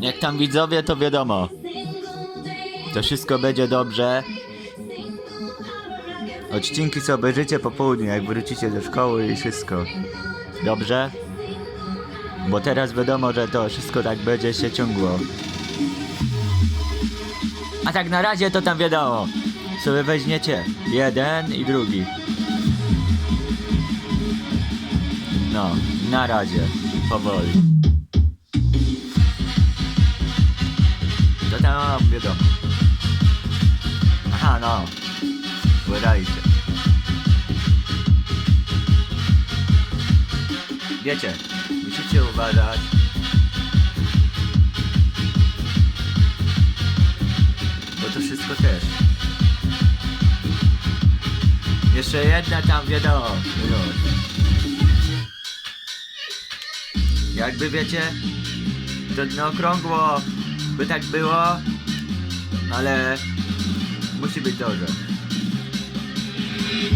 Jak tam widzowie, to wiadomo. To wszystko będzie dobrze. Odcinki co obejrzycie po południu, jak wrócicie do szkoły i wszystko. Dobrze? Bo teraz wiadomo, że to wszystko tak będzie się ciągło. A tak na razie to tam wiadomo. Sobie weźmiecie jeden i drugi. No, na razie. Powoli. Tam wiadomo. Aha, no. Wydajcie. Wiecie, musicie uważać. Bo to wszystko też. Jeszcze jedna tam wiadomo. Jakby wiecie, to na okrągło by tak było, ale musi być dobrze.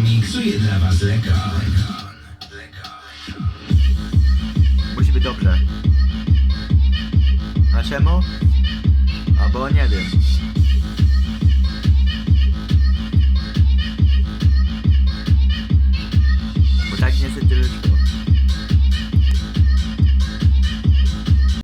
Miksuje dla was lekarz. Musi być dobrze. A czemu? Albo nie wiem.